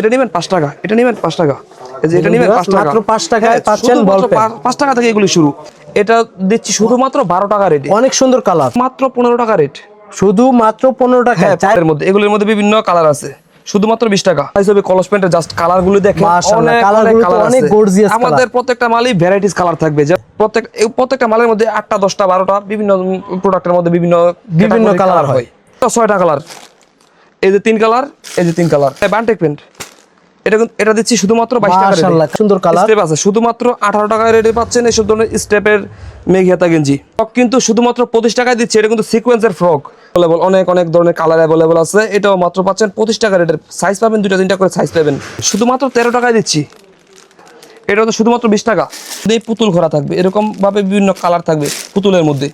এটা নেবেন পাঁচ টাকা এটা নেবেন পাঁচ টাকা। এটা নেবেন পাঁচ টাকা। মাত্র পাঁচ টাকায় হ্যাঁ, পাচ্ছেন শুধুমাত্র পাঁচ টাকা থেকে এগুলি শুরু। এটা দিচ্ছি শুধুমাত্র বারো টাকা রেটে। অনেক সুন্দর কালার মাত্র পনেরো টাকা রেট। শুধু মাত্র পনেরো টাকা হ্যাঁ চারের মধ্যে এগুলোর মধ্যে বিভিন্ন কালার আছে। শুধুমাত্র বিশ টাকা। হিসেবে কলস প্যান্টের জাস্ট কালারগুলো অনেক কালার gorgeous আমাদের প্রত্যেকটা মালই ভ্যারাইটিস কালার থাকবে। যে প্রত্যেক প্রত্যেকটা মালের মধ্যে আটটা দশটা বারোটা বিভিন্ন প্রোডাক্টের মধ্যে বিভিন্ন বিভিন্ন colour হয়। ছয়টা কালার এই যে তিন কালার এই যে তিন কালার বান্টেক প্যান্ট এটা কিন্তু- এটা দিচ্ছি শুধুমাত্র বাইশ টাকা সুন্দর কালার। স্টেপ আছে শুধুমাত্র আঠারো টাকা রেটে পাচ্ছেন এইসব ধরনের স্টেপের মেঘিয়াতা গেঞ্জি। ফ্রক কিন্তু শুধুমাত্র পঁচিশ টাকায় দিচ্ছে এটা কিন্তু সিকোয়েন্সের ফ্রক। অ্যাভেলেবল অনেক অনেক ধরনের কালার অ্যাভেলেবল আছে এটাও মাত্র পাচ্ছেন পঁচিশ টাকা রেটের। সাইজ পাবেন দুটা তিনটা করে সাইজ পাবেন। শুধুমাত্র তেরো টাকায় দিচ্ছি। এটা তো শুধুমাত্র বিশ টাকা। এই পুতুল ঘোরা থাকবে। এরকম ভাবে বিভিন্ন কালার থাকবে পুতুলের মধ্যে।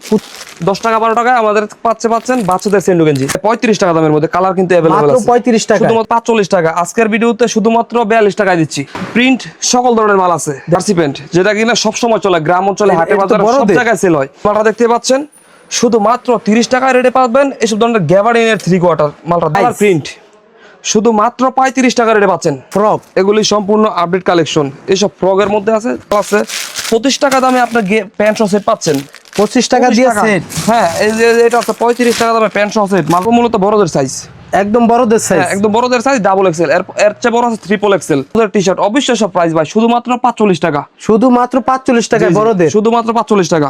দশ টাকা বারো টাকায় আমাদের পাচ্ছে পাচ্ছেন বাচ্চাদের সেন্ডু গেঞ্জি। পঁয়ত্রিশ টাকা দামের মধ্যে কালার কিন্তু অ্যাভেলেবল আছে। 35 টাকা শুধুমাত্র পাঁচচল্লিশ টাকা। আজকের ভিডিওতে শুধুমাত্র বিয়াল্লিশ টাকায় দিচ্ছি। প্রিন্ট সকল ধরনের মাল আছে। জার্সি প্যান্ট যেটা কিনা সবসময় চলে। গ্রাম অঞ্চলে হাটে তো সব জায়গায় সেল হয়। মালটা দেখতে পাচ্ছেন? শুধুমাত্র তিরিশ টাকা রেটে পাবেন। এসব ধরনের গ্যাবার্ডিনের থ্রি কোয়ার্টার মালটা প্রিন্ট শুধু মাত্র পঁয়ত্রিশ টাকা রেটে পাচ্ছেন। ফ্রক এগুলি সম্পূর্ণ আপডেট কালেকশন এইসব ফ্রগের মধ্যে আছে আছে। পঁচিশ টাকা দামে আপনার প্যান্ট সেট পাচ্ছেন। পঁচিশ টাকা দিয়ে সেট হ্যাঁ এই যে এটা আছে পঁয়ত্রিশ টাকা দামে প্যান্ট সেট মাল মূলত বড়দের সাইজ একদম বড়দের সাইজ হ্যাঁ একদম বড়দের সাইজ ডাবল এক্সেল এর চেয়ে বড় আছে ট্রিপল এক্সেল ওদের টি শার্ট অবশ্যই সব প্রাইস ভাই শুধুমাত্র পাঁচচল্লিশ টাকা। শুধুমাত্র পাঁচচল্লিশ টাকায় বড়দের। শুধুমাত্র পাঁচচল্লিশ টাকা।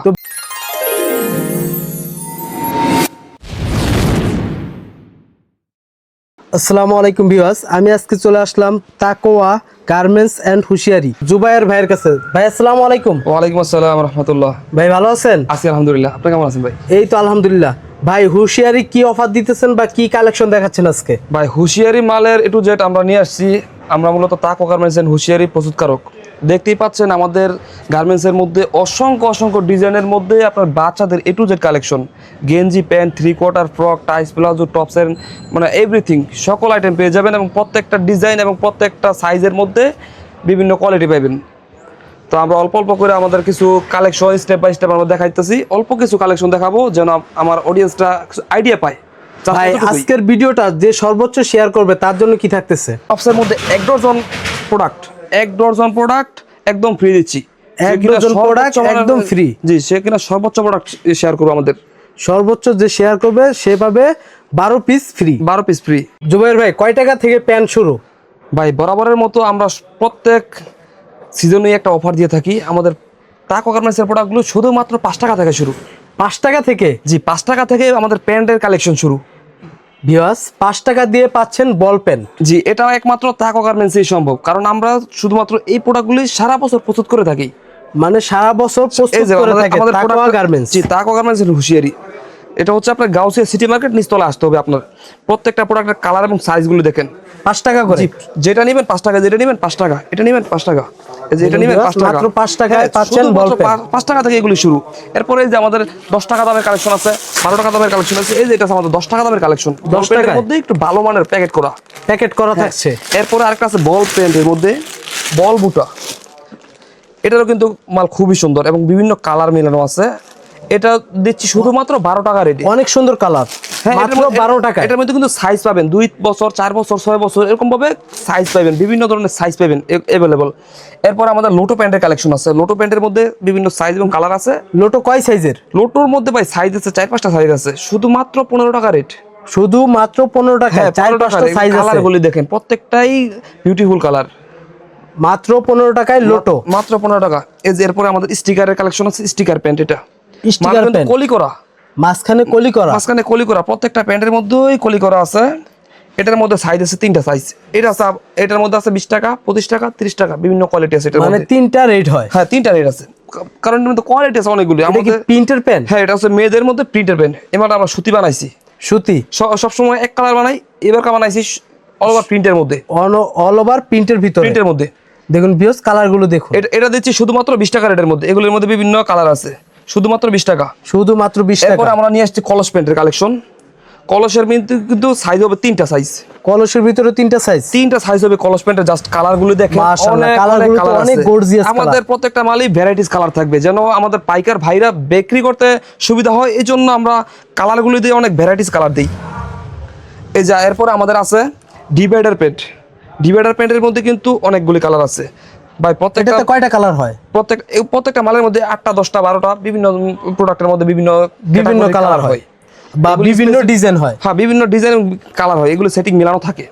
আসসালামু আলাইকুম ভিউয়ার্স আমি আজকে চলে আসলাম তাকোয়া গার্মেন্টস এন্ড হুশিয়ারি। জুবাইয়ের ভাইয়ের কাছে। ভাই আসসালামু আলাইকুম। ওয়ালাইকুম আসসালাম রহমতুল্লাহ। ভাই ভালো আছেন? আছি আলহামদুলিল্লাহ। আপনি কেমন আছেন ভাই? এই তো আলহামদুলিল্লাহ। ভাই হুশিয়ারি কি অফার দিতেছেন বা কি কালেকশন দেখাচ্ছেন আজকে? ভাই হুশিয়ারি মালের এটু জেট আমরা নিয়ে আসছি আমরা মূলত তাক গার্মেন্টস এন্ড হুশিয়ারি প্রস্তুতকারক। দেখতেই পাচ্ছেন আমাদের গার্মেন্টসের মধ্যে অসংখ্য অসংখ্য ডিজাইনের মধ্যে আপনার বাচ্চাদের এ টু জেড কালেকশন গেঞ্জি pant three quarter frock tights palazzo টপসের মানে এভরিথিং সকল আইটেম পেয়ে যাবেন এবং প্রত্যেকটা ডিজাইন এবং প্রত্যেকটা সাইজের মধ্যে বিভিন্ন কোয়ালিটি পাবেন। তো আমরা অল্প অল্প করে আমাদের কিছু কালেকশন স্টেপ বাই স্টেপ আমরা দেখাইতেছি। অল্প কিছু কালেকশন দেখাবো যেন আমার অডিয়েন্সটা আইডিয়া পায়। ভাই আজকের ভিডিওটা যে সর্বোচ্চ শেয়ার করবে তার জন্য কি থাকতেছে? টপসের মধ্যে এক ডজন প্রোডাক্ট এক ডজন প্রোডাক্ট একদম ফ্রি দিচ্ছি। এক ডজন product মানের- একদম ফ্রি জি সে কিনা সর্বোচ্চ প্রোডাক্ট শেয়ার করব আমাদের। সর্বোচ্চ যে শেয়ার করবে সে পাবে বারো পিস ফ্রি বারো পিস ফ্রি জুবাইর ভাই কয় টাকা থেকে প্যান্ট শুরু? ভাই বরাবরের মতো আমরা প্রত্যেক সিজনে একটা অফার দিয়ে থাকি। আমাদের তাকো গার্মেন্টসের প্রোডাক্টগুলো শুধুমাত্র পাঁচ টাকা থেকে শুরু। পাঁচ টাকা থেকে? জি পাঁচ টাকা থেকে আমাদের প্যান্টের কালেকশন শুরু। ভিওয়াস পাঁচ টাকা দিয়ে পাচ্ছেন বল পেন জি এটা একমাত্র তাকো গার্মেন্টসই সম্ভব কারণ আমরা শুধুমাত্র এই প্রোডাক্টগুলি সারা বছর প্রস্তুত করে থাকি। মানে সারা বছর প্রস্তুত করে থাকে আমাদের গার্মেন্টস জি তাকো গার্মেন্টসের হুঁশিয়ারি। এটা হচ্ছে আপনার গাউসিয়া সিটি মার্কেট নিচতলা আসতে হবে আপনার। প্রত্যেকটা প্রোডাক্টের কালার এবং সাইজগুলো দেখেন। পাঁচ টাকা করে। যেটা নেবেন পাঁচ টাকা যেটা নেবেন পাঁচ টাকা এটা নেবেন পাঁচ টাকা। এই নেবেন পাঁচ টাকা। মাত্র পাঁচ টাকায় হ্যাঁ, পাচ্ছেন শুধুমাত্র ball pen। পা- পাঁচ টাকা থেকে এগুলি শুরু। এরপরে যে আমাদের দশ টাকা দামের কালেকশন আছে বারো টাকা দামের কালেকশন আছে এই যে এটা আমাদের দশ টাকা দামের কালেকশন দশ টাকায়? টাকার মধ্যে একটু ভালো মানের প্যাকেট করা। প্যাকেট করা থাকছে। এরপরে আরেকটা আছে বল মধ্যে বল বুটা। এটারও কিন্তু মাল খুবই সুন্দর এবং বিভিন্ন কালার মেলানো আছে। এটা দিচ্ছি শুধুমাত্র বারো টাকা রেটে অনেক সুন্দর কালার। হ্যাঁ, মাত্র বারো টাকা এটার মধ্যে কিন্তু সাইজ পাবেন। দুই বছর চার বছর ছয় বছর এরকম ভাবে সাইজ পাবেন। বিভিন্ন ধরনের সাইজ পাবেন অ্যাভেলেবল এরপর আমাদের লোটো প্যান্টের কালেকশন আছে। লোটো প্যান্টের মধ্যে বিভিন্ন সাইজ এবং কালার আছে। লোটো কয় সাইজের লোটোর মধ্যে ভাই সাইজ আছে চার পাঁচটা সাইজ আছে। শুধুমাত্র পনেরো টাকা রেট শুধু মাত্র পনেরো টাকা চার পাঁচটা সাইজ দেখেন প্রত্যেকটাই বিউটিফুল কালার মাত্র পনেরো টাকায় লোটো মাত্র পনেরো টাকা। এই যে এরপরে আমাদের স্টিকারের কালেকশন আছে স্টিকার প্যান্ট এটা। স্টিকার প্যান্ট কলি করা। মাঝখানে কলি করা। মাঝখানে কলি করা। প্রত্যেকটা প্যান্টের মধ্যেই কলি করা আছে। এটার মধ্যে সাইজ আছে তিনটা সাইজ এটা আছে এটার মধ্যে আছে বিশ টাকা পঁচিশ টাকা তিরিশ টাকা বিভিন্ন কোয়ালিটি আছে মানে তিনটা রেট হয়। হ্যাঁ তিনটা রেট আছে। কারণ এর মধ্যে কোয়ালিটি আছে অনেকগুলি। আমাদের প্রিন্টের প্যান্ট হ্যাঁ এটা হচ্ছে মেয়েদের মধ্যে প্রিন্টের প্যান্ট এবার আমরা সুতি বানাইছি। সুতি? সবসময় এক কালার বানাই এবার বানাইছি অল ওভার প্রিন্টের মধ্যে। অল ওভার প্রিন্টের ভিতরে? প্রিন্টের মধ্যে। দেখুন বিয়স কালারগুলো দেখুন। এটা এটা দিচ্ছি শুধুমাত্র বিশ টাকা রেটের মধ্যে। এগুলোর মধ্যে বিভিন্ন কালার আছে। শুধুমাত্র বিশ টাকা। শুধুমাত্র বিশ টাকা। আমরা নিয়ে আসছি কলস প্যান্টের কালেকশন। কলসের কিন্তু সাইজ হবে তিনটা সাইজ কলসের ভিতরে তিনটা সাইজ তিনটা সাইজ হবে কলস প্যান্টের জাস্ট কালারগুলো দেখেন অনেক। আমাদের প্রত্যেকটা মালই ভ্যারাইটিস কালার থাকবে। যেন আমাদের পাইকার ভাইরা বিক্রি করতে সুবিধা হয় এই জন্য আমরা কালারগুলো দিয়ে অনেক ভ্যারাইটিস কালার দিই। এই যা এরপর আমাদের আছে ডিভাইডার প্যান্ট। ডিভাইডার প্যান্টের মধ্যে কিন্তু অনেকগুলি কালার আছে। ভাই প্রত্যেকটা কয়টা কালার হয়? প্রত্যেক প্রত্যেকটা মালের মধ্যে আটটা দশটা বারোটা বিভিন্ন প্রোডাক্টের মধ্যে বিভিন্ন বিভিন্ন কালার হয় বা বিভিন্ন ডিজাইন হয়। হ্যাঁ বিভিন্ন ডিজাইন কালার হয়। এগুলো সেটিং মিলানো থাকে।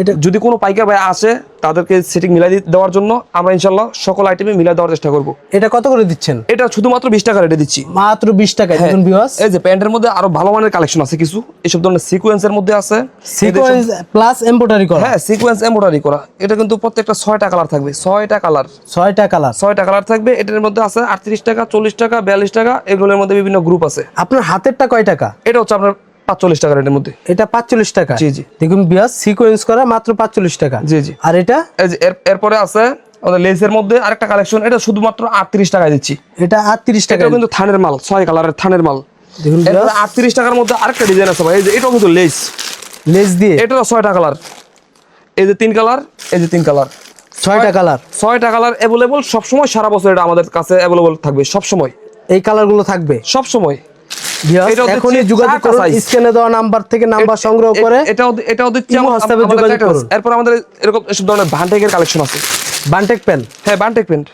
এটা যদি কোনো পাইকার ভাই আসে তাদেরকে সেটিং মিলাই দেওয়ার জন্য আমরা ইনশাল্লাহ সকল আইটেমে মিলাই দেওয়ার চেষ্টা করব। এটা কত করে দিচ্ছেন? এটা শুধুমাত্র বিশ টাকা রেটে দিচ্ছি। মাত্র বিশ টাকা দেখুন ভিউয়ার্স এই যে প্যান্টের মধ্যে আরও ভালো মানের কালেকশন আছে কিছু। এসব ধরনের সিকোয়েন্সের মধ্যে আছে। সিকোয়েন্স প্লাস এমব্রয়ডারি করা। হ্যাঁ সিকোয়েন্স এমব্রয়ডারি করা। এটা কিন্তু প্রত্যেকটা ছয়টা কালার থাকবে। ছয়টা কালার ছয়টা কালার ছয়টা কালার থাকবে। এটার মধ্যে আছে আটত্রিশ টাকা চল্লিশ টাকা বিয়াল্লিশ টাকা এগুলোর মধ্যে বিভিন্ন গ্রুপ আছে। আপনার হাতেরটা কয় টাকা? এটা হচ্ছে আপনার পাঁচচল্লিশ টাকা রেটের মধ্যে। এটা পাঁচচল্লিশ টাকা? জি, জি। দেখুন বিয়াস সিকোয়েন্স করা মাত্র পাঁচচল্লিশ টাকা। জি, জি। আর এটা? এর- এরপরে আছে আমাদের লেসের মধ্যে আরেকটা কালেকশন এটা শুধুমাত্র আটত্রিশ টাকায় দিচ্ছি। এটা আটত্রিশ টাকা এটাও কিন্তু থানের মাল ছয় কালারের থানের মাল। দেখুন এরপরে আটত্রিশ টাকার মধ্যে আরেকটা ডিজাইন আছে ভাই এই যে এটাও কিন্তু লেস লেস দিয়ে? এটাও ছয়টা কালার এই যে তিন কালার এই যে তিন কালার ছয়টা কালার ছয়টা কালার অ্যাভেলেবল সবসময় সারা বছর এটা আমাদের কাছে অ্যাভেলেবল থাকবে সবসময়। এই কালারগুলো থাকবে? সবসময়। এখনই যোগাযোগ করুন স্ক্রিনে দেওয়া নাম্বার থেকে নাম্বার সংগ্রহ করে এটাও এটাও দিচ্ছি ইমো আমার- হোয়াটসঅ্যাপে আমাদের যোগাযোগ করুন। এরপর আমাদের এরকম এসব ধরনের ভান্টেকের কালেকশন আছে। বান্টেক পেন হ্যাঁ বান্টেক প্যান্ট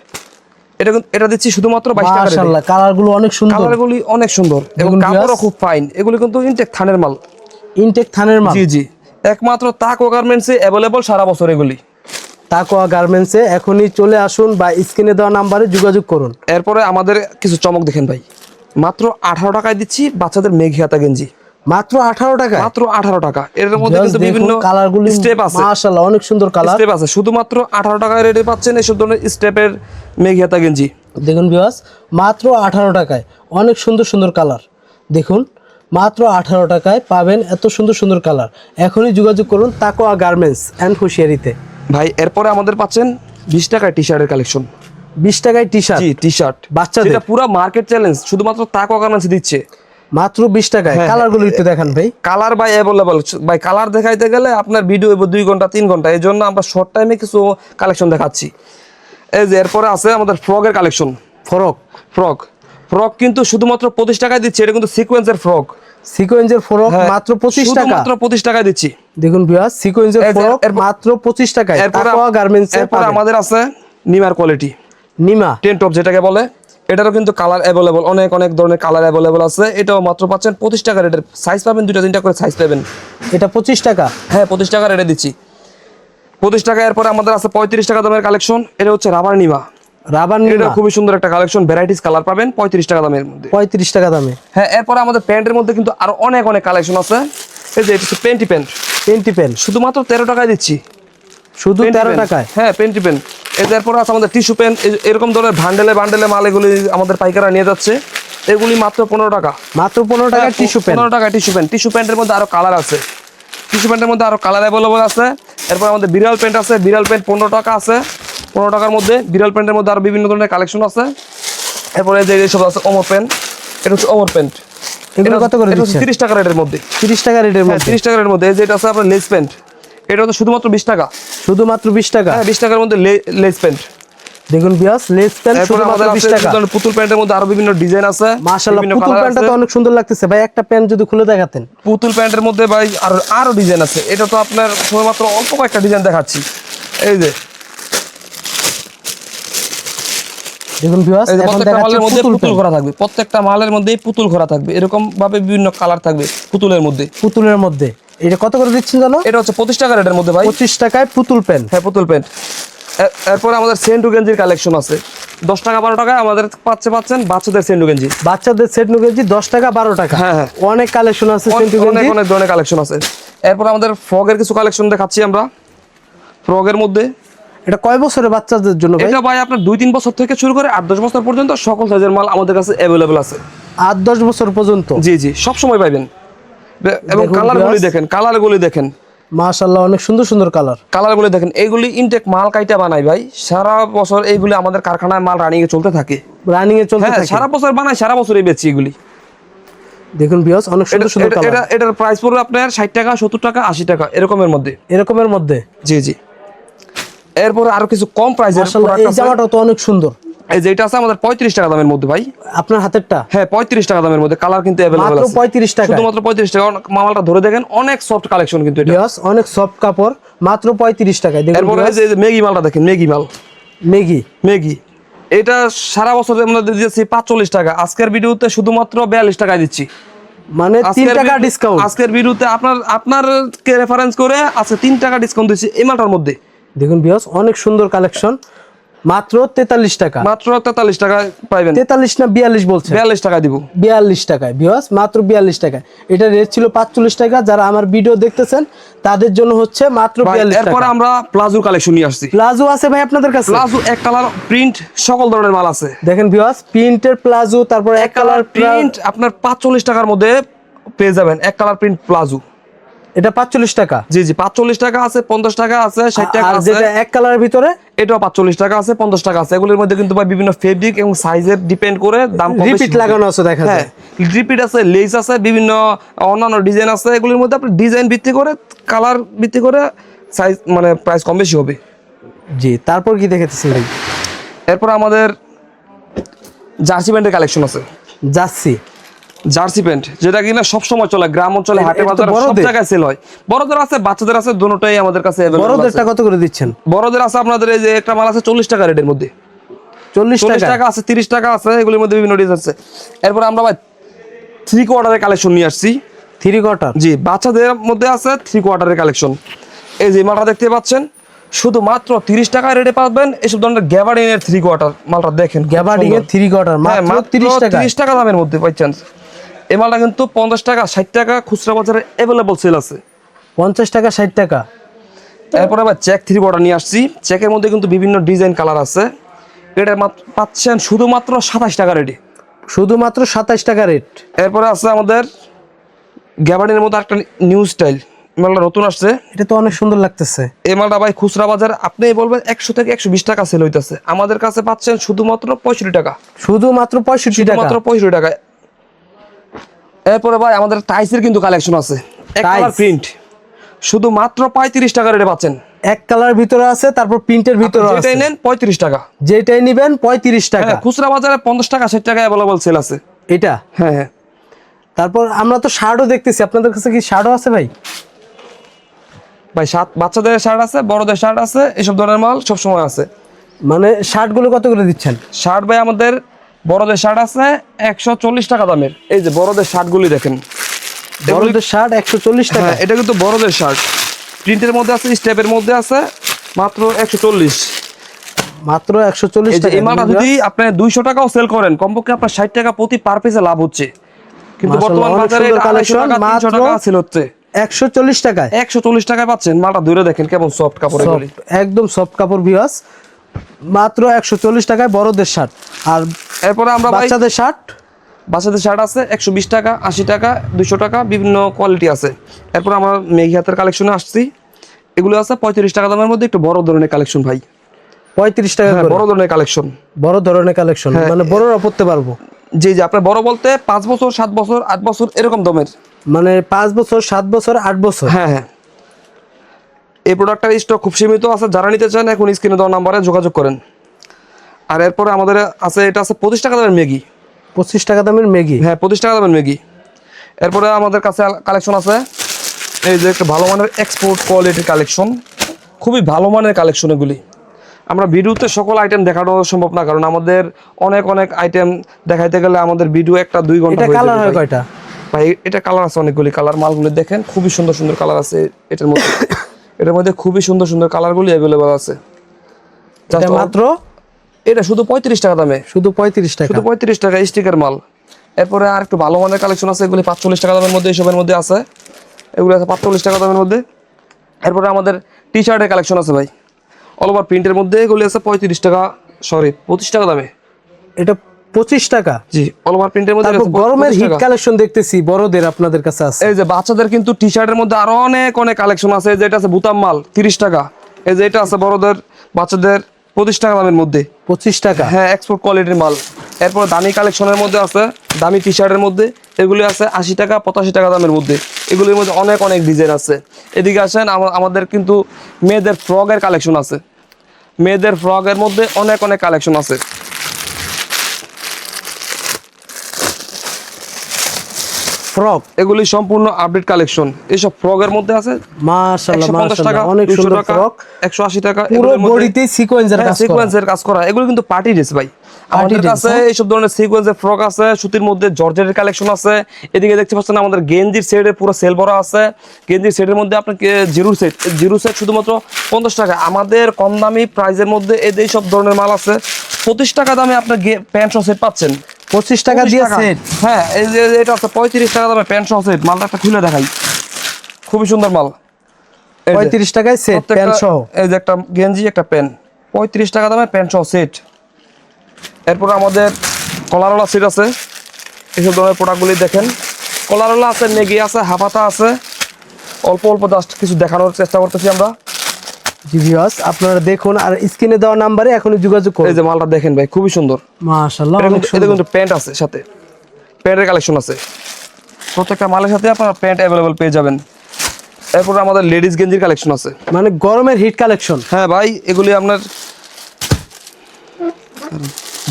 এটা এটা দিচ্ছি শুধুমাত্র বাইশ টাকা মাশাআল্লাহ কালার অনেক সুন্দর। কালারগুলি অনেক সুন্দর এবং কাপড়ও খুব ফাইন এগুলি কিন্তু ইনটেক থানের মাল। ইনটেক থানের মাল? জি জি। একমাত্র তাকো গার্মেন্টসে সারা বছর এগুলি। তাকোয়া গার্মেন্টসে এখনই চলে আসুন বা স্ক্রিনে দেওয়া নাম্বারে যোগাযোগ করুন। এরপরে আমাদের কিছু চমক দেখেন ভাই। মাত্র আঠারো টাকায় দিচ্ছি বাচ্চাদের মেঘ হাতা গেঞ্জি। মাত্র আঠারো টাকা মাত্র আঠারো টাকা। এর মধ্যে কিন্তু বিভিন্ন কালার গুলি স্টেপ আছে। মাশাআল্লাহ অনেক সুন্দর কালার স্টেপ আছে। শুধুমাত্র আঠারো টাকায় রেটে পাচ্ছেন এসব ধরনের স্টেপের মেঘ হাতা গেঞ্জি। দেখুন বিয়াস মাত্র আঠারো টাকায়। অনেক সুন্দর সুন্দর কালার দেখুন মাত্র আঠারো টাকায় পাবেন এত সুন্দর সুন্দর কালার এখনই যোগাযোগ করুন তাকোয়া গার্মেন্টস অ্যান্ড হুঁশিয়ারিতে। ভাই এরপরে আমাদের পাচ্ছেন বিশ টাকায় টি শার্টের কালেকশন বিশ টাকায় টি শার্ট টি শার্ট বাচ্চাদের? পুরো মার্কেট চ্যালেঞ্জ শুধুমাত্র তাকো গার্মেন্টস দিচ্ছে। মাত্র বিশ টাকায়। হ্যাঁ, কালারগুলো একটু দেখান ভাই। কালার বাই অ্যাভেলেবল ভাই কালার দেখাইতে গেলে আপনার ভিডিও দুই ঘণ্টা তিন ঘণ্টা। এই জন্য আমরা শর্ট টাইমে কিছু কালেকশন দেখাচ্ছি। এই যে এরপরে আছে আমাদের ফ্রকের কালেকশন ফরক ফ্রক ফ্রক কিন্তু শুধুমাত্র পঁচিশ টাকায় দিচ্ছে এটা কিন্তু সিকোয়েন্সের ফ্রক সিকোয়েন্সের ফরক মাত্র পঁচিশ টাকা। মাত্র পঁচিশ টাকায় দিচ্ছি। দেখুন বিয়াস সিকোয়েন্সের ফরক মাত্র পঁচিশ টাকায়। এরপরে তাকোয়া গার্মেন্টস এরপরে আমাদের আছে নিমার কোয়ালিটি নিমা। টেন টপ যেটাকে বলে এটারও কিন্তু কালার অ্যাভেলেবল অনেক অনেক ধরনের কালার অ্যাভেলেবল আছে। এটাও মাত্র পাচ্ছেন পঁচিশ টাকা রেটের সাইজ পাবেন দুইটা তিনটা করে সাইজ পাবেন। এটা পঁচিশ টাকা? হ্যাঁ পঁচিশ টাকা রেটে দিচ্ছি। পঁচিশ টাকা এরপরে আমাদের আছে পঁয়ত্রিশ টাকা দামের কালেকশন এটা হচ্ছে রাবার নিমা। রাবার এটা নিমা খুবই সুন্দর একটা কালেকশন ভ্যারাইটিস কালার পাবেন পঁয়ত্রিশ টাকা দামের মধ্যে। পঁয়ত্রিশ টাকা দামে। হ্যাঁ এরপরে আমাদের প্যান্টের মধ্যে কিন্তু আরও অনেক অনেক কালেকশন আছে। এই যে এটা হচ্ছে পেন্টি প্যান্ট পেন্টি পেন শুধুমাত্র তেরো টাকায় দিচ্ছি। শুধু তেরো টাকায়? হ্যাঁ পেন্টি যে এরপরে আছে আমাদের টিস্যু পেন। এরকম ধরনের ভান্ডেলে ভান্ডেলে মাল এগুলি আমাদের পাইকাররা নিয়ে যাচ্ছে। এগুলি মাত্র পনেরো টাকা। মাত্র পনেরো টাকা টিস্যু পেন। পনেরো টাকা টিস্যু প্যান্ট টিস্যু প্যান্টের মধ্যে আরও কালার আছে। টিস্যু প্যান্টের মধ্যে আরও কালার অ্যাভেলেবল আছে। এরপর আমাদের বিড়াল প্যান্ট আছে। বিড়াল প্যান্ট পনেরো টাকা আছে। পনেরো টাকার মধ্যে বিড়াল প্যান্টের মধ্যে আরও বিভিন্ন ধরনের কালেকশন আছে। এরপরে যে এইসব আছে অমর প্যান্ট এটা হচ্ছে অমর প্যান্ট এগুলো কত করে দিচ্ছেন? তিরিশ টাকা রেটের মধ্যে। তিরিশ টাকা রেটের হ্যাঁ মধ্যে। তিরিশ টাকার মধ্যে। এই যে এটা আছে আপনার লেস প্যান্ট এটা হচ্ছে শুধুমাত্র বিশ টাকা। শুধুমাত্র বিশ টাকা? হ্যাঁ বিশ টাকার মধ্যে লেস প্যান্ট দেখুন বিয়াস লেস প্যান্ট শুধুমাত্র আমাদের বিশ আছে টাকা। বিভিন্ন পুতুল প্যান্টের মধ্যে আরও বিভিন্ন ডিজাইন আছে মাশাআল্লাহ পুতুল প্যান্টটা তো অনেক সুন্দর লাগতেছে। ভাই একটা প্যান্ট যদি খুলে দেখাতেন। পুতুল প্যান্টের মধ্যে ভাই আরও আরও ডিজাইন আছে। এটা তো আপনার শুধুমাত্র অল্প কয়েকটা ডিজাইন দেখাচ্ছি। এই যে। দেখুন যে এখন প্রত্যেকটা দেখাচ্ছি মালের মধ্যে পুতুল করা থাকবে। প্রত্যেকটা মালের মধ্যেই পুতুল করা থাকবে। এরকম ভাবে বিভিন্ন কালার থাকবে পুতুলের মধ্যে। পুতুলের মধ্যে। এটা কত করে দিচ্ছেন জানো? এটা হচ্ছে পঁচিশ টাকা রেটের মধ্যে ভাই। পঁচিশ টাকায় পুতুল প্যান্ট হ্যাঁ পুতুল প্যান্ট এরপরে আমাদের সেন্টু গেঞ্জির কালেকশন আছে। দশ টাকা বারো টাকায় আমাদের পাচ্ছে পাচ্ছেন বাচ্চাদের সেন্টু গেঞ্জি। বাচ্চাদের সেট নুগেজি দশ টাকা বারো টাকা। হ্যাঁ, হ্যাঁ। অনেক কালেকশন আছে অনেক সেন্টু অনেক গেঞ্জি। অনেক ধরনের কালেকশন আছে। এরপর আমাদের ফ্রগের কিছু কালেকশন দেখাচ্ছি আমরা। ফ্রগের মধ্যে। এটা কয় বছরের বাচ্চাদের জন্য ভাই? এটা ভাই আপনার দুই তিন বছর থেকে শুরু করে আট দশ বছর পর্যন্ত সকল সাইজের মাল আমাদের কাছে অ্যাভেলেবেল আছে। আট দশ বছর পর্যন্ত? জি জি সব সময় পাইবেন। এবং কালারগুলি viewers। দেখেন কালারগুলি দেখেন। মাশাআল্লাহ অনেক সুন্দর সুন্দর কালার কালারগুলি দেখেন এইগুলি ইনটেক মাল কাইটা বানাই ভাই। সারা বছর এইগুলি আমাদের কারখানায় মাল রানিং এ চলতে থাকে। রানিং এ চলতে হ্যাঁ থাকে। সারা বছর বানাই সারা বছরই বেচি এগুলি। দেখুন বিয়াস অনেক সুন্দর সুন্দর কালার এটা এটার প্রাইস পড়বে আপনার ষাট টাকা সত্তর টাকা আশি টাকা এরকমের মধ্যে। এরকমের মধ্যে। জি জি। এরপরে আরও কিছু কম প্রাইসের এই জামাটাও তো অনেক সুন্দর। এই যেটা আছে আমাদের পঁয়ত্রিশ টাকা দামের মধ্যে ভাই। আপনার হাতেরটা? হ্যাঁ পঁয়ত্রিশ টাকা দামের মধ্যে। কালার কিন্তু অ্যাভেলেবল মাত্র আছে। পঁয়ত্রিশ টাকা শুধুমাত্র পঁয়ত্রিশ টাকা। মালটা ধরে দেখেন অনেক সফট কালেকশন কিন্তু এটা। বিয়াস অনেক সফট কাপড় মাত্র পঁয়ত্রিশ টাকায়। দেখুন এরপরে এই যে এই মালটা দেখেন ম্যাগি মাল। ম্যাগি ম্যাগি এটা সারা বছর আমরা দিয়েছি পাঁচচল্লিশ টাকা। আজকের ভিডিওতে শুধুমাত্র বিয়াল্লিশ টাকায় দিচ্ছি। মানে টাকা ডিসকাউন্ট আজকের ভিডিওতে আপনার আপনারকে রেফারেন্স করে তিন টাকা ডিসকাউন্ট দিচ্ছি এই মালটার মধ্যে। দেখুন বিয়স অনেক সুন্দর কালেকশন মাত্র তেতাল্লিশ টাকা। মাত্র তেতাল্লিশ টাকায় পাইবেন। তেতাল্লিশ না বিয়াল্লিশ বলছে বিয়াল্লিশ টাকা দিব। বিয়াল্লিশ টাকায়। বিয়স মাত্র বিয়াল্লিশ টাকায়। এটা রেট ছিল পাঁচচল্লিশ টাকা। যারা আমার ভিডিও দেখতেছেন তাদের জন্য হচ্ছে মাত্র বিয়াল্লিশ এরপরে আমরা প্লাজো কালেকশন নিয়ে আসছি। প্লাজো আছে ভাই আপনাদের কাছে? প্লাজো এক কালার প্রিন্ট সকল ধরনের মাল আছে। দেখেন বিয়স প্রিন্টের প্লাজো তারপর এক কালার প্রিন্ট আপনার পাঁচচল্লিশ টাকার মধ্যে পেয়ে যাবেন। এক কালার প্রিন্ট প্লাজো এটা পাঁচচল্লিশ টাকা। জি জি পাঁচচল্লিশ টাকা আছে পঞ্চাশ টাকা আছে ষাট টাকা আছে। যেটা এক কালারের ভিতরে? এটাও পাঁচচল্লিশ টাকা আছে পঞ্চাশ টাকা আছে। এগুলোর মধ্যে কিন্তু ভাই বিভিন্ন ফেব্রিক এবং সাইজের ডিপেন্ড করে দাম কম রিপিট লাগানো আছে দেখা হ্যাঁ যায় রিপিট আছে লেস আছে বিভিন্ন অন্যান্য ডিজাইন আছে। এগুলোর মধ্যে আপনি ডিজাইন ভিত্তি করে কালার ভিত্তি করে সাইজ মানে প্রাইস কম বেশি হবে। জি তারপর কি দেখেছেন ভাই? এরপর আমাদের জার্সি প্যান্টের কালেকশন আছে। জার্সি। জার্সি প্যান্ট যেটা কিনা সবসময় চলে গ্রাম অঞ্চলে হাটে বাজারে সব জায়গায় সেল হয়। বড়দের আছে বাচ্চাদের আছে দুটোটাই আমাদের কাছে। বড়দেরটা কত করে দিচ্ছেন? বড়দের আছে আপনাদের এই যে একটা মাল আছে চল্লিশ টাকা রেটের মধ্যে। চল্লিশ চল্লিশ টাকা? টাকা আছে তিরিশ টাকা আছে এগুলির মধ্যে বিভিন্ন ডিজাইন আছে। এরপর আমরা ভাই থ্রি কোয়ার্টারের কালেকশন নিয়ে আসছি। থ্রি কোয়ার্টার জি বাচ্চাদের মধ্যে আছে থ্রি কোয়ার্টারের কালেকশন এই যে মালটা দেখতে পাচ্ছেন শুধু মাত্র তিরিশ টাকা রেটে পাবেন এসব ধরনের গ্যাবার্ডিং এর থ্রি কোয়ার্টার মালটা দেখেন। গ্যাবার্ডিং এর থ্রি কোয়ার্টার হ্যাঁ, মাত্র তিরিশ টাকা? তিরিশ টাকা দামের মধ্যে বাই চান্স এই মালটা কিন্তু পঞ্চাশ টাকা ষাট টাকা খুচরা বাজারে অ্যাভেলেবল সেল আছে। পঞ্চাশ টাকা ষাট টাকা। এরপরে আবার চেক থ্রি কোয়ার্টার নিয়ে আসছি। চেকের মধ্যে কিন্তু বিভিন্ন ডিজাইন কালার আছে। এটা পাচ্ছেন শুধুমাত্র সাতাশ টাকা রেটে শুধুমাত্র সাতাশ টাকা রেট এরপরে আছে আমাদের গ্যাবার্ডিনের মধ্যে একটা নিউ স্টাইল মালটা নতুন আসছে। এটা তো অনেক সুন্দর লাগতেছে। এই মালটা ভাই খুচরা বাজার আপনি বলবেন একশো থেকে একশো বিশ টাকা সেল হইতেছে। আমাদের কাছে পাচ্ছেন শুধুমাত্র পঁয়ষট্টি টাকা। শুধুমাত্র পঁয়ষট্টি টাকা। মাত্র পঁয়ষট্টি টাকায় এরপরে ভাই আমাদের টাইসের কিন্তু কালেকশন আছে। এক কালার প্রিন্ট শুধু মাত্র পঁয়ত্রিশ টাকা রেটে পাচ্ছেন। এক কালার ভিতরে আছে তারপর প্রিন্টের ভিতরে আছে। যেটাই নেন পঁয়ত্রিশ টাকা। যেটাই নিবেন পঁয়ত্রিশ টাকা। হ্যাঁ খুচরা বাজারে পঞ্চাশ টাকা ষাট টাকা অ্যাভেলেবল সেল আছে। এটা? হ্যাঁ হ্যাঁ। তারপর আমরা তো শার্টও দেখতেছি আপনাদের কাছে কি শার্টও আছে ভাই? ভাই সাত বাচ্চাদের শার্ট আছে বড়দের শার্ট আছে এসব ধরনের মাল সবসময় আছে। মানে শার্টগুলো কত করে দিচ্ছেন? শার্ট ভাই আমাদের বড়দের শার্ট আছে একশো চল্লিশ টাকা দামের। এই যে বড়দের শার্টগুলি দেখেন। বড়দের শার্ট একশো চল্লিশ টাকা। হ্যাঁ এটা কিন্তু বড়দের শার্ট। প্রিন্টের মধ্যে আছে স্টেপের মধ্যে আছে মাত্র একশো চল্লিশ। মাত্র একশো চল্লিশ এই টাকা এই মালটা যদি আপনি দুইশো টাকাও সেল করেন কমপক্ষে আপনার ষাট টাকা প্রতি পার পিসে লাভ হচ্ছে। কিন্তু বর্তমান বাজারে আড়াইশো টাকা তিনশো মাত্র- টাকা সেল হচ্ছে। একশো চল্লিশ টাকায়। একশো চল্লিশ টাকায় পাচ্ছেন মালটা ধরে দেখেন কেমন সফট কাপড় একদম সফট কাপড় ভিওয়াস মাত্র একশো চল্লিশ টাকায় বড়দের শার্ট। আর এরপরে আমরা বাচ্চাদের শার্ট? বাচ্চাদের শার্ট আছে একশো বিশ টাকা আশি টাকা দুশো টাকা বিভিন্ন কোয়ালিটি আছে। এরপর আমরা মেঘি হাতের কালেকশনে আসছি। এগুলো আছে পঁয়ত্রিশ টাকা দামের মধ্যে একটু বড় ধরনের কালেকশন ভাই। পঁয়ত্রিশ টাকা হ্যাঁ বড় ধরনের কালেকশন বড় ধরনের কালেকশন মানে বড়রা পড়তে পারব। জি জি আপনার বড় বলতে পাঁচ বছর সাত বছর আট বছর এরকম দমের। মানে পাঁচ বছর সাত বছর আট বছর? হ্যাঁ হ্যাঁ। এই প্রোডাক্টটার স্টক খুব সীমিত আছে। যারা নিতে চান এখন স্ক্রিনে দেওয়া নাম্বারে যোগাযোগ করেন। আর এরপরে আমাদের আছে এটা আছে পঁচিশ টাকা দামের ম্যাগি। পঁচিশ টাকা দামের ম্যাগি? হ্যাঁ পঁচিশ টাকা দামের ম্যাগি। এরপরে আমাদের কাছে কালেকশন আছে। এই যে একটা ভালো মানের এক্সপোর্ট কোয়ালিটির কালেকশন খুবই ভালো মানের কালেকশন এগুলি। আমরা ভিডিওতে সকল আইটেম দেখানো সম্ভব না কারণ আমাদের অনেক অনেক আইটেম দেখাইতে গেলে আমাদের ভিডিও একটা দুই ঘণ্টা কালার হয় কয়টা? ভাই এটা কালার আছে অনেকগুলি। কালার মালগুলি দেখেন খুবই সুন্দর সুন্দর কালার আছে এটার মধ্যে। এটার মধ্যে খুবই সুন্দর সুন্দর কালারগুলি অ্যাভেলেবল আছে। এটা মাত্র? এটা শুধু পঁয়ত্রিশ টাকা দামে। শুধু পঁয়ত্রিশ টাকা? শুধু পঁয়ত্রিশ টাকা স্টিকের মাল। এরপরে আর একটু ভালো মানের কালেকশন আছে এগুলি পাঁচচল্লিশ টাকা দামের মধ্যে এসবের মধ্যে আছে। এগুলো আছে পাঁচচল্লিশ টাকা দামের মধ্যে। এরপরে আমাদের টি শার্টের কালেকশন আছে ভাই। অল ওভার প্রিন্টের মধ্যে এগুলি আছে পঁয়ত্রিশ টাকা সরি পঁচিশ টাকা দামে। এটা পঁচিশ টাকা। জি অলওভার প্রিন্টের মধ্যে গরমের হিট কালেকশন দেখতেছি বড়দের আপনাদের কাছে আছে। এই যে বাচ্চাদের কিন্তু টি শার্টের মধ্যে আরও অনেক অনেক কালেকশন আছে। এই যে এটা আছে বুতাম মাল তিরিশ টাকা। এই যে এটা আছে বড়দের বাচ্চাদের পঁচিশ টাকা দামের মধ্যে। পঁচিশ টাকা। হ্যাঁ এক্সপোর্ট কোয়ালিটির মাল। এরপর দামি কালেকশনের মধ্যে আছে দামি টি শার্টের মধ্যে। এগুলি আছে আশি টাকা পঁচাশি টাকা দামের মধ্যে। এগুলির মধ্যে অনেক অনেক ডিজাইন আছে। এদিকে আসেন আমা- আমাদের কিন্তু মেয়েদের ফ্রকের কালেকশন আছে। মেয়েদের ফ্রকের মধ্যে অনেক অনেক কালেকশন আছে। ফ্রক এগুলি সম্পূর্ণ আপডেট কালেকশন এইসব ফ্রগের মধ্যে আছে মাশাআল্লাহ মাশাআল্লাহ অনেক সুন্দর ফ্রক। একশো আশি টাকা পুরো মধ্যে- বডিতে সিকোয়েন্সের হ্যাঁ, কাজ করা। সিকোয়েন্সের কাজ করা। এগুলো কিন্তু পার্টি ড্রেস ভাই। আমাদের কাছে হ্যাঁ? এইসব ধরনের সিকোয়েন্সের ফ্রক আছে সুতির মধ্যে জর্জেটের কালেকশন আছে। এদিকে দেখতে পাচ্ছেন আমাদের গেঞ্জির সেটের পুরো সেল ভরা আছে। গেঞ্জির সেটের মধ্যে আপনাকে জিরো সেট জিরো সেট শুধুমাত্র পঞ্চাশ টাকা। আমাদের কম দামি প্রাইজের মধ্যে এই সব ধরনের মাল আছে পঁচিশ টাকা দামে আপনার প্যান্ট সেট পাচ্ছেন। পঁচিশ টাকা 25 দিয়ে সেট হ্যাঁ এই যে এটা আছে পঁয়ত্রিশ টাকা দামে প্যান্ট সহ সেট মালটা একটা খুলে দেখাই। খুবই সুন্দর মাল। পঁয়ত্রিশ টাকায় সেট প্যান্ট সহ। এই যে একটা গেঞ্জি একটা প্যান্ট। পঁয়ত্রিশ টাকা দামে প্যান্ট সহ সেট এরপর আমাদের কলারওয়ালা সেট আছে। এইসব ধরনের প্রোডাক্টগুলি দেখেন। কলারওয়ালা আছে নেগি আছে হাফাতা আছে। অল্প অল্প জাস্ট কিছু দেখানোর চেষ্টা করতেছি আমরা। জি ভিউয়ার্স আপনারা দেখুন আর স্ক্রিনে দেওয়া নাম্বারে এখনই যোগাযোগ এই যে মালটা দেখেন ভাই খুবই সুন্দর। মাশাআল্লাহ এটা কিন্তু- প্যান্ট আছে সাথে। প্যান্টের কালেকশন আছে। প্রত্যেকটা মালের সাথে আপনারা প্যান্ট অ্যাভেলেবল পেয়ে যাবেন। এরপর আমাদের লেডিস গেঞ্জির কালেকশন আছে। মানে গরমের হিট কালেকশন হ্যাঁ ভাই এগুলি আপনার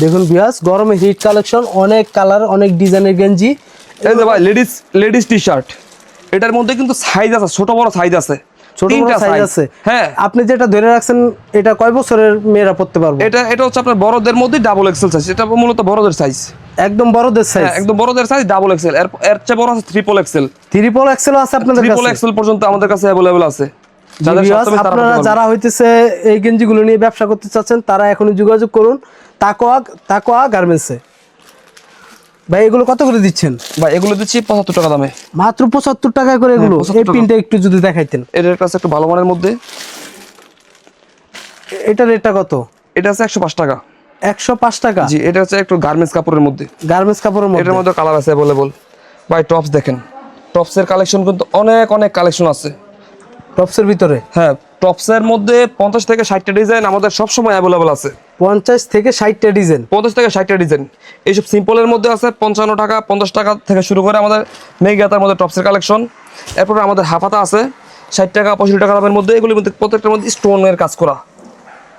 দেখুন ভিউয়ার্স গরমের হিট কালেকশন অনেক কালার অনেক ডিজাইনের গেঞ্জি। এই যে ভাই লেডিস লেডিস টি শার্ট এটার মধ্যে কিন্তু সাইজ আছে ছোট বড় সাইজ আছে। তিনটা সাইজ আছে। হ্যাঁ। আপনি যেটা ধরে রাখছেন এটা কয় বছরের মেয়েরা পড়তে পারবে? এটা এটা হচ্ছে আপনার বড়দের মধ্যে ডাবল এক্সেল সাইজ এটা মূলত বড়দের সাইজ একদম বড়দের সাইজ হ্যাঁ একদম বড়দের সাইজ ডাবল এক্সেল এর এর চেয়ে বড় আছে ট্রিপল এক্সেল ট্রিপল এক্সেল আছে আপনাদের ট্রিপল এক্সেল পর্যন্ত আমাদের কাছে অ্যাভেলেবল আছে। আপনারা যারা হইতেছে এই গেঞ্জিগুলো নিয়ে ব্যবসা করতে চাচ্ছেন তারা এখনই যোগাযোগ করুন। তাকোয়া তাকোয়া গার্মেন্টসে ভাই এগুলো কত করে দিচ্ছেন? ভাই এগুলো দিচ্ছি পঁচাত্তর টাকা দামে। মাত্র পঁচাত্তর টাকা করে এগুলো? এই পিনটা একটু যদি দেখাইতেন। এটার কাছে একটু ভালো মানের মধ্যে। এটা রেটটা কত? এটা আছে একশো পাঁচ টাকা। একশো পাঁচ টাকা? জি এটা হচ্ছে একটু গার্মেন্টস কাপড়ের মধ্যে। গার্মেন্টস কাপড়ের এটার মধ্যে মধ্যে কালার আছে অ্যাভেলেবল ভাই টপস দেখেন। টপসের কালেকশন কিন্তু অনেক অনেক কালেকশন আছে। টপসের ভিতরে? হ্যাঁ টপসের মধ্যে পঞ্চাশ থেকে ষাটটা ডিজাইন আমাদের সবসময় অ্যাভেলেবল আছে। পঞ্চাশ থেকে ষাটটা ডিজাইন পঞ্চাশ থেকে ষাটটা ডিজাইন এইসব সিম্পলের মধ্যে আছে পঞ্চান্ন টাকা পঞ্চাশ টাকা থেকে শুরু করে আমাদের মেগাতার মধ্যে টপসের কালেকশন এরপরে আমাদের হাফাতা আছে ষাট টাকা পঁয়ষট্টি টাকা দামের মধ্যে এগুলির মধ্যে প্রত্যেকটার মধ্যে স্টোনের কাজ করা।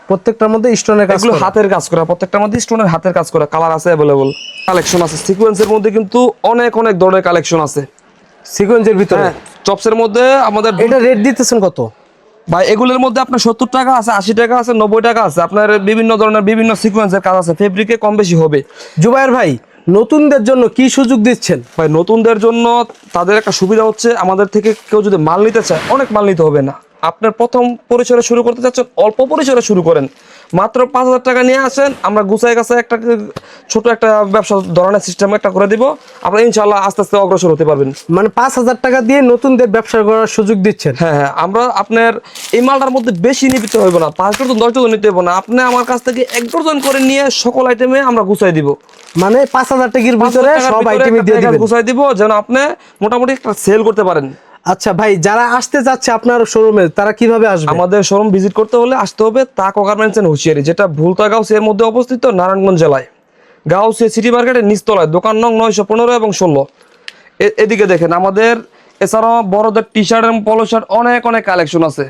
প্রত্যেকটার মধ্যে স্টোনের কাজ এগুলো। হাতের কাজ করা প্রত্যেকটার মধ্যে স্টোনের হাতের কাজ করা কালার আছে অ্যাভেলেবল কালেকশন আছে সিকোয়েন্সের মধ্যে কিন্তু অনেক অনেক ধরনের কালেকশন আছে। সিকোয়েন্সের ভিতরে? হ্যাঁ টপসের মধ্যে আমাদের এটা রেট দিতেছেন কত? ভাই, এগুলোর মধ্যে আপনার সত্তর টাকা আছে, আশি টাকা আছে, নব্বই টাকা আছে। আপনার বিভিন্ন ধরনের, বিভিন্ন সিকোয়েন্সের কাজ আছে। ফেব্রিকে কম বেশি হবে। জুবাইর ভাই, নতুনদের জন্য কি সুযোগ দিচ্ছেন? ভাই, নতুনদের জন্য তাদের একটা সুবিধা হচ্ছে, আমাদের থেকে কেউ যদি মাল নিতে চায়, অনেক মাল নিতে হবে না। আপনার প্রথম পরিসরে শুরু করতে চাচ্ছেন, অল্প পরিসরে শুরু করেন। মাত্র পাঁচ হাজার টাকা নিয়ে আসেন আমরা গুছাই গাছে একটা ছোট একটা ব্যবসা ধরনের সিস্টেম একটা করে দিব। আপনারা ইনশাল্লাহ আস্তে আস্তে অগ্রসর হতে পারবেন। মানে পাঁচ হাজার টাকা দিয়ে নতুনদের ব্যবসা করার সুযোগ দিচ্ছেন? হ্যাঁ হ্যাঁ আমরা আপনার এই মালটার মধ্যে বেশি নিতে হইব না পাঁচ ডজন দশ ডজন নিতে হইব না। আপনি আমার কাছ থেকে এক ডজন করে নিয়ে সকল আইটেমে আমরা গুছাই দিব। মানে পাঁচ হাজার টাকার ভিতরে সব আইটেমই দিয়ে গুছাই দিব যেন আপনি মোটামুটি একটা সেল করতে পারেন। আচ্ছা ভাই, যারা আসতে যাচ্ছে আপনার শোরুমে তারা কীভাবে আসবে? আমাদের শোরুম ভিজিট করতে হলে আসতে হবে তাকো গার্মেন্টস এন্ড হুঁশিয়ারি, যেটা ভুলতা এর মধ্যে অবস্থিত নারায়ণগঞ্জ জেলায়। গাউসে সিটি মার্কেটের নিচতলায়, দোকান নং নয়শো পনেরো এবং ষোলো। এদিকে দেখেন, আমাদের এছাড়াও বড়দের টি শার্ট এবং পলো শার্ট অনেক অনেক কালেকশন আছে।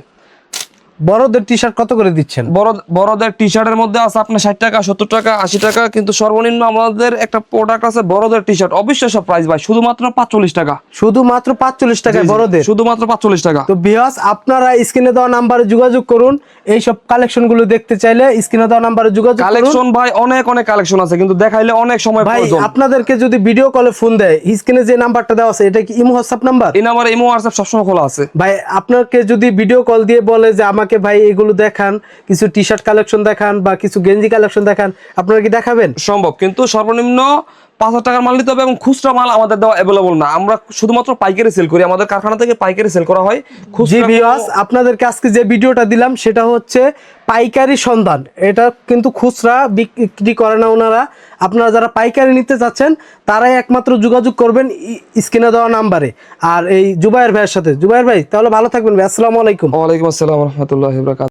বড়দের টি শার্ট কত করে দিচ্ছেন? বড় বড়দের টি শার্টের মধ্যে আছে আপনার ষাট টাকা সত্তর টাকা আশি টাকা কিন্তু সর্বনিম্ন আমাদের একটা প্রোডাক্ট আছে বড়দের টি শার্ট অবিশ্বাস্য প্রাইস ভাই শুধুমাত্র পাঁচচল্লিশ টাকা। শুধুমাত্র পাঁচচল্লিশ টাকায় বড়দের? শুধুমাত্র পাঁচচল্লিশ টাকা। তো বিহাস আপনারা স্ক্রিনে দেওয়া নাম্বারে যোগাযোগ করুন। এই সব কালেকশনগুলো দেখতে চাইলে স্ক্রিনে দেওয়া নাম্বারে যোগাযোগ কালেকশন ভাই অনেক অনেক কালেকশন আছে কিন্তু দেখাইলে অনেক সময় ভাই আপনাদেরকে যদি ভিডিও কলে ফোন দেয় স্ক্রিনে যে নাম্বারটা দেওয়া আছে এটা কি ইমো হোয়াটসঅ্যাপ নাম্বার? এই নাম্বার ইমো হোয়াটসঅ্যাপ সবসময় খোলা আছে। ভাই আপনাকে যদি ভিডিও কল দিয়ে বলে যে আমাকে ভাই এগুলো দেখান, কিছু টি শার্ট কালেকশন দেখান বা কিছু গেঞ্জি কালেকশন দেখান, আপনারা কি দেখাবেন? সম্ভব, কিন্তু সর্বনিম্ন পাঁচ হাজার টাকার মাল নিতে হবে এবং খুচরা মাল আমাদের দেওয়া অ্যাভেলেবল না। আমরা শুধুমাত্র পাইকারি সেল করি। আমাদের কারখানা থেকে পাইকারি সেল করা হয়। জি ভিউয়ার্স আপনাদেরকে আজকে যে ভিডিওটা দিলাম সেটা হচ্ছে পাইকারি সন্ধান। এটা কিন্তু খুচরা বিক্রি করে না ওনারা। আপনারা যারা পাইকারি নিতে চাচ্ছেন তারাই একমাত্র যোগাযোগ করবেন স্ক্রিনে দেওয়া নাম্বারে। আর এই জুবাইর ভাইয়ের সাথে। জুবাইর ভাই তাহলে ভালো থাকবেন ভাই। আসসালামু আলাইকুম। ওয়ালাইকুম আসসালাম রহমতুল্লাহ